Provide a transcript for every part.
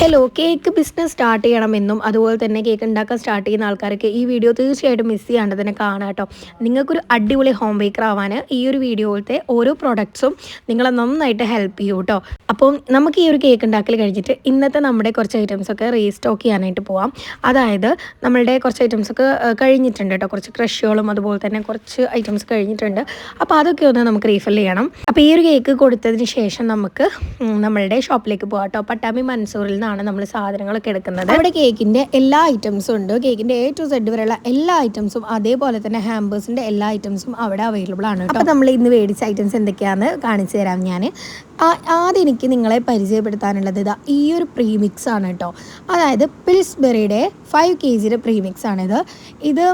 Hello cake business start ചെയ്യണമെന്നും അതുപോലെ തന്നെ കേക്ക് ഉണ്ടാക്കാൻ സ്റ്റാർട്ട് ചെയ്യുന്ന ആൾക്കാർക്ക് ഈ വീഡിയോ തീർച്ചയായിട്ടും മിസ് ചെയ്യാണ്ട് തന്നെ കാണാം കേട്ടോ. നിങ്ങൾക്കൊരു അടിപൊളി ഹോം ബേക്കർ ആവാൻ ഈ ഒരു വീഡിയോയിലത്തെ ഓരോ പ്രൊഡക്ട്സും നിങ്ങളെ നന്നായിട്ട് ഹെൽപ്പ് ചെയ്യും കേട്ടോ. അപ്പോൾ നമുക്ക് ഈ ഒരു കേക്ക് ഉണ്ടാക്കൽ കഴിഞ്ഞിട്ട് ഇന്നത്തെ നമ്മുടെ കുറച്ച് ഐറ്റംസ് ഒക്കെ റീസ്റ്റോക്ക് ചെയ്യാനായിട്ട് പോവാം. അതായത് നമ്മളുടെ കുറച്ച് ഐറ്റംസ് ഒക്കെ കഴിഞ്ഞിട്ടുണ്ട് കേട്ടോ. കുറച്ച് ക്രഷുകളും അതുപോലെ തന്നെ കുറച്ച് ഐറ്റംസ് കഴിഞ്ഞിട്ടുണ്ട്. അപ്പോൾ അതൊക്കെ ഒന്ന് നമുക്ക് റീഫിൽ ചെയ്യണം. അപ്പോൾ ഈ ഒരു കേക്ക് കൊടുത്തതിന് ശേഷം നമുക്ക് നമ്മളുടെ ഷോപ്പിലേക്ക് പോകാം കേട്ടോ. പട്ടാമി മൻസൂറിൽ നിന്നാണ് നമ്മൾ സാധനങ്ങളൊക്കെ എടുക്കുന്നത്. അവിടെ കേക്കിന്റെ എല്ലാ ഐറ്റംസും ഉണ്ട്. കേക്കിന്റെ എ ടു സെഡ് വരെയുള്ള എല്ലാ ഐറ്റംസും അതേപോലെ തന്നെ ഹാമ്പേഴ്സിന്റെ എല്ലാ ഐറ്റംസും അവിടെ അവൈലബിൾ ആണ് അപ്പോൾ നമ്മൾ ഇന്ന് മേടിച്ച ഐറ്റംസ് എന്തൊക്കെയാണെന്ന് കാണിച്ചു തരാം ഞാൻ ആദ്യം എനിക്ക് നിങ്ങളെ പരിചയപ്പെടുത്താനുള്ളത് ഇതാ ഈ ഒരു പ്രീമിക്സ് ആണ് കേട്ടോ അതായത് പിൽസ്ബെറിയുടെ ഫൈവ് കെ ജിയുടെ പ്രീമിക്സ് ആണിത് ഇത്.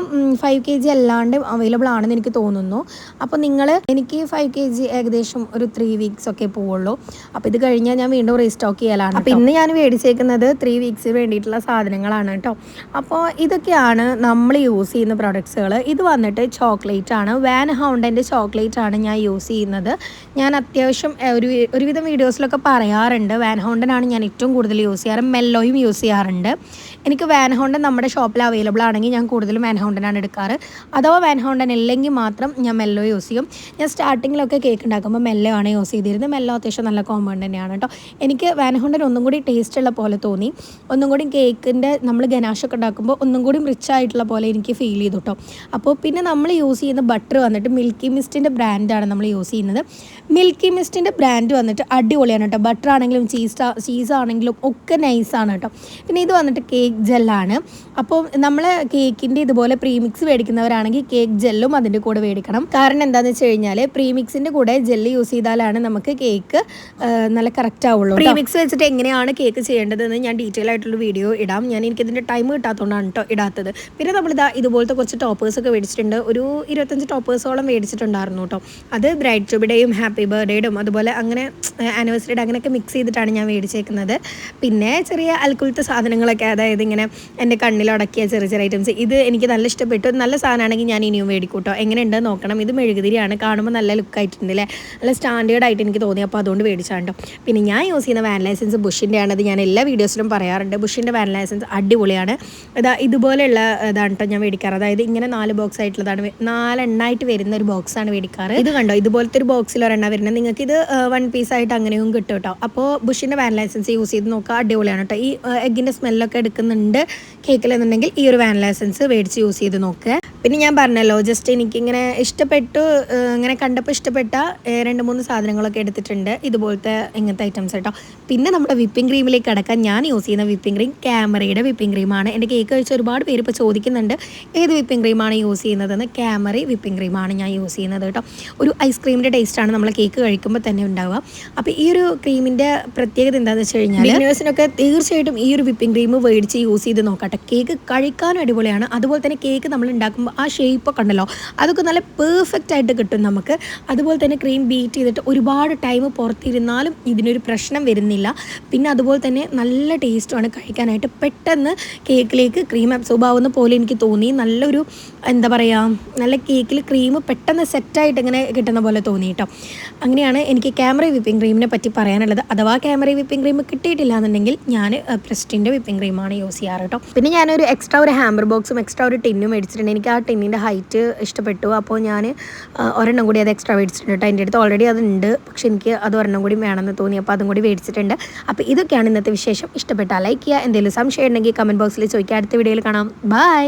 ഫൈവ് കെ ജി അല്ലാണ്ട് അവൈലബിൾ ആണെന്ന് എനിക്ക് തോന്നുന്നു. അപ്പോൾ നിങ്ങൾ എനിക്ക് ഫൈവ് കെ ജി ഏകദേശം ഒരു ത്രീ വീക്സ് ഒക്കെ പോവുള്ളൂ. അപ്പോൾ ഇത് കഴിഞ്ഞാൽ ഞാൻ വീണ്ടും റീസ്റ്റോക്ക് ചെയ്യലാണ് അപ്പോൾ ഇന്ന് ഞാൻ മേടിച്ചേക്കുന്നത് ത്രീ വീക്സ് വേണ്ടിയിട്ടുള്ള സാധനങ്ങളാണ് കേട്ടോ അപ്പോൾ ഇതൊക്കെയാണ് നമ്മൾ യൂസ് ചെയ്യുന്ന പ്രോഡക്ട്സുകൾ ഇത് വന്നിട്ട് ചോക്ലേറ്റ് ആണ്. വാൻ ഹൗണ്ടന്റെ ചോക്ലേറ്റ് ആണ് ഞാൻ യൂസ് ചെയ്യുന്നത്. ഞാൻ അത്യാവശ്യം ഒരു ഒരുവിധം വീഡിയോസിലൊക്കെ പറയാറുണ്ട്. വാൻ ഹോണ്ടനാണ് ഞാൻ ഏറ്റവും കൂടുതൽ യൂസ് ചെയ്യാറ്. മെല്ലോയും യൂസ് ചെയ്യാറുണ്ട്. എനിക്ക് വാൻ ഹോണ്ടൻ നമ്മുടെ ഷോപ്പിൽ അവൈലബിൾ ആണെങ്കിൽ ഞാൻ കൂടുതലും വാൻ ഹോണ്ടനാണ് എടുക്കാറ്. അഥവാ വാൻ ഹോണ്ടൻ ഇല്ലെങ്കിൽ മാത്രം ഞാൻ മെല്ലോ യൂസ് ചെയ്യും. ഞാൻ സ്റ്റാർട്ടിങ്ങിലൊക്കെ കേക്ക് ഉണ്ടാക്കുമ്പോൾ മെല്ലോ ആണ് യൂസ് ചെയ്തിരുന്നത്. മെല്ലോ അത്യാവശ്യം നല്ല കോമൺ തന്നെയാണ് കേട്ടോ. എനിക്ക് വാൻ ഹോണ്ടൻ ഒന്നും കൂടി ടേസ്റ്റ് ഉള്ള പോലെ തോന്നി. ഒന്നും കൂടി കേക്കിന്റെ നമ്മൾ ഗനാഷൊക്കെ ഉണ്ടാക്കുമ്പോൾ ഒന്നും കൂടി റിച്ച് ആയിട്ടുള്ള പോലെ എനിക്ക് ഫീൽ ചെയ്തു കേട്ടോ. അപ്പോൾ പിന്നെ നമ്മൾ യൂസ് ചെയ്യുന്ന ബട്ടർ വന്നിട്ട് മിൽക്കി മിസ്റ്റിന്റെ ബ്രാൻഡാണ് നമ്മൾ യൂസ് ചെയ്യുന്നത്. മിൽക്കി മിസ്റ്റിന്റെ ബ്രാൻഡ് വന്നിട്ട് അടിപൊളിയാണ് കേട്ടോ. ബട്ടർ ആണെങ്കിലും ചീസ് ചീസ് ആണെങ്കിലും ഒക്കെ നൈസാണ് കേട്ടോ. പിന്നെ ഇത് വന്നിട്ട് കേക്ക് ജെല്ലാണ് അപ്പോൾ നമ്മൾ കേക്കിന്റെ ഇതുപോലെ പ്രീമിക്സ് മേടിക്കുന്നവരാണെങ്കിൽ കേക്ക് ജെല്ലും അതിന്റെ കൂടെ മേടിക്കണം. കാരണം എന്താണെന്ന് വെച്ച് കഴിഞ്ഞാൽ പ്രീമിക്സിന്റെ കൂടെ ജെല്ല് യൂസ് ചെയ്താലാണ് നമുക്ക് കേക്ക് നല്ല കറക്റ്റ് ആവുള്ളൂ പ്രീമിക്സ് വെച്ചിട്ട് എങ്ങനെയാണ് കേക്ക് ചെയ്യേണ്ടതെന്ന് ഞാൻ ഡീറ്റെയിൽ ആയിട്ടുള്ള വീഡിയോ ഇടാം. ഞാൻ എനിക്കിതിന്റെ ടൈം കിട്ടാത്തതുകൊണ്ടാണ് കേട്ടോ ഇടാത്തത്. പിന്നെ നമ്മളിതാ ഇതുപോലത്തെ കുറച്ച് ടോപ്പേഴ്സ് ഒക്കെ മേടിച്ചിട്ടുണ്ട്. ഒരു ഇരുപത്തഞ്ച് ടോപ്പേഴ്സോളം മേടിച്ചിട്ടുണ്ടായിരുന്നു കേട്ടോ അത് ബ്രൈറ്റ് ചുബിയുടെയും ഹാപ്പി ബർത്ത്ഡേയുടെയും അതുപോലെ അങ്ങനെ ആനിവേഴ്സറിയുടെ അങ്ങനെയൊക്കെ മിക്സ് ചെയ്തിട്ടാണ് ഞാൻ മേടിച്ചേക്കുന്നത്. പിന്നെ ചെറിയ അൽക്കുലത്തെ സാധനങ്ങളൊക്കെ അതായത് ഇങ്ങനെ എന്റെ കണ്ണിലടക്കിയ ചെറിയ ചെറിയ ഐറ്റംസ് ഇത് എനിക്ക് നല്ല ഇഷ്ടപ്പെട്ടു. നല്ല സാധനമാണെങ്കിൽ ഞാൻ ഇനിയും മേടിക്കൂട്ടോ എങ്ങനെയുണ്ട് നോക്കണം. ഇത് മെഴുകുതിരിയാണ്. കാണുമ്പോൾ നല്ല ലുക്കായിട്ടുണ്ട് അല്ലേ നല്ല സ്റ്റാൻഡേർഡ് ആയിട്ട് എനിക്ക് തോന്നി. അപ്പോൾ അതുകൊണ്ട് മേടിച്ചാണ്ടോ പിന്നെ ഞാൻ യൂസ് ചെയ്യുന്ന വാൻ ലൈസൻസ് ബുഷിന്റെ ആണ് ഞാൻ എല്ലാ വീഡിയോസിലും പറയാറുണ്ട്. ബുഷിന്റെ വാൻ ലൈസൻസ് അടിപൊളിയാണ്. ഇതാ ഇതുപോലെയുള്ള ഇതാണ് കേട്ടോ ഞാൻ മേടിക്കാറ്. അതായത് ഇങ്ങനെ നാല് ബോക്സ് ആയിട്ടുള്ളതാണ്. നാലെണ്ണായിട്ട് വരുന്ന ഒരു ബോക്സാണ് മേടിക്കാറ്. ഇത് കണ്ടോ? ഇതുപോലത്തെ ഒരു ബോക്സിൽ ഒരെണ്ണ വരുന്നത്. നിങ്ങൾക്ക് ഇത് വൺ പീസ് ആയിട്ട് അങ്ങനെയും കിട്ടും കേട്ടോ അപ്പോൾ ബുഷിന്റെ വാൻ ലൈസൻസ് യൂസ് ചെയ്ത് നോക്കുക അടിപൊളിയാണ് കേട്ടോ ഈ എഗ്ഗിന്റെ സ്മെല്ലൊക്കെ എടുക്കുന്നുണ്ട് കേക്കിലെന്നുണ്ടെങ്കിൽ ഈ ഒരു വാൻ ലൈസൻസ് മേടിച്ച് യൂസ് ചെയ്ത് നോക്കുക പിന്നെ ഞാൻ പറഞ്ഞല്ലോ ജസ്റ്റ് എനിക്കിങ്ങനെ ഇഷ്ടപ്പെട്ടു ഇങ്ങനെ കണ്ടപ്പോൾ ഇഷ്ടപ്പെട്ട രണ്ട് മൂന്ന് സാധനങ്ങളൊക്കെ എടുത്തിട്ടുണ്ട്. ഇതുപോലത്തെ ഇങ്ങനത്തെ ഐറ്റംസ് കേട്ടോ പിന്നെ നമ്മുടെ വിപ്പിംഗ് ക്രീമിലേക്ക് അടക്കാൻ ഞാൻ യൂസ് ചെയ്യുന്ന വിപ്പിംഗ് ക്രീം ക്യാമറയുടെ വിപ്പിംഗ് ക്രീമാണ്. എന്റെ കേക്ക് കഴിച്ച ഒരുപാട് പേര് ഇപ്പോൾ ചോദിക്കുന്നുണ്ട് ഏത് വിപ്പിംഗ് ക്രീമാണ് യൂസ് ചെയ്യുന്നതെന്ന്? ക്യാമറ വിപ്പിംഗ് ക്രീമാണ് ഞാൻ യൂസ് ചെയ്യുന്നത് കേട്ടോ ഒരു ഐസ്ക്രീമിന്റെ ടേസ്റ്റാണ് നമ്മൾ കേക്ക് കഴിക്കുമ്പോൾ തന്നെ ഉണ്ടാവുക. അപ്പോൾ ഈ ഒരു ക്രീമിന്റെ പ്രത്യേകത എന്താണെന്ന് വെച്ച് കഴിഞ്ഞാൽ ബിഗിനേഴ്സിനൊക്കെ തീർച്ചയായിട്ടും ഈ ഒരു വിപ്പിംഗ് ക്രീം മേടിച്ച് യൂസ് ചെയ്ത് നോക്കട്ടെ. കേക്ക് കഴിക്കാനും അടിപൊളിയാണ്. അതുപോലെ തന്നെ കേക്ക് നമ്മൾ ഉണ്ടാക്കുമ്പോൾ ആ ഷേപ്പൊക്കെ ഉണ്ടല്ലോ അതൊക്കെ നല്ല പെർഫെക്റ്റ് ആയിട്ട് കിട്ടും നമുക്ക്. അതുപോലെ തന്നെ ക്രീം ബീറ്റ് ചെയ്തിട്ട് ഒരുപാട് ടൈം പുറത്തിരുന്നാലും ഇതിനൊരു പ്രശ്നം വരുന്നില്ല. പിന്നെ അതുപോലെ തന്നെ നല്ല ടേസ്റ്റുമാണ് കഴിക്കാനായിട്ട്. പെട്ടെന്ന് കേക്കിലേക്ക് ക്രീം അബ്സോർബ് ആവുന്ന പോലെ എനിക്ക് തോന്നി. നല്ലൊരു എന്താ പറയുക നല്ല കേക്കിൽ ക്രീം പെട്ടെന്ന് സെറ്റായിട്ട് ഇങ്ങനെ കിട്ടുന്ന പോലെ തോന്നി കേട്ടോ അങ്ങനെയാണ് എനിക്ക് ക്യാമറ വിപ്പിംഗ് ക്രീമിനെ പറ്റി പറയാനുള്ളത്. അഥവാ ക്യാമറ വിപ്പിംഗ് ക്രീം കിട്ടിയിട്ടില്ല എന്നുണ്ടെങ്കിൽ ഞാൻ പ്രസ്റ്റിന്റെ വിപ്പിംഗ് ക്രീമാണ് യൂസ് ചെയ്യാറ് കേട്ടോ. പിന്നെ ഞാനൊരു എക്സ്ട്രാ ഒരു ഹാമ്പർ ബോക്സും എക്സ്ട്രാ ഒരു ടിന്നും മേടിച്ചിട്ടുണ്ട്. എനിക്ക് ആ ടിന്നിന്റെ ഹൈറ്റ് ഇഷ്ടപ്പെട്ടു. അപ്പോൾ ഞാൻ ഒരെണ്ണം കൂടി അത് എക്സ്ട്രാ മേടിച്ചിട്ടുണ്ട് കേട്ടോ. എന്റെ അടുത്ത് ഓൾറെഡി അതുണ്ട്. പക്ഷെ എനിക്ക് അത് ഒരെണ്ണം കൂടി വേണമെന്ന് തോന്നി. അപ്പോൾ അതും കൂടി മേടിച്ചിട്ടുണ്ട്. അപ്പോൾ ഇതൊക്കെയാണ് ഇന്നത്തെ വിശേഷം. ഇഷ്ടപ്പെട്ടാൽ ലൈക്ക് ചെയ്യുക. എന്തെങ്കിലും സംശയം ഉണ്ടെങ്കിൽ കമന്റ് ബോക്സിൽ ചോദിക്കുക. അടുത്ത വീഡിയോയിൽ കാണാം. ബൈ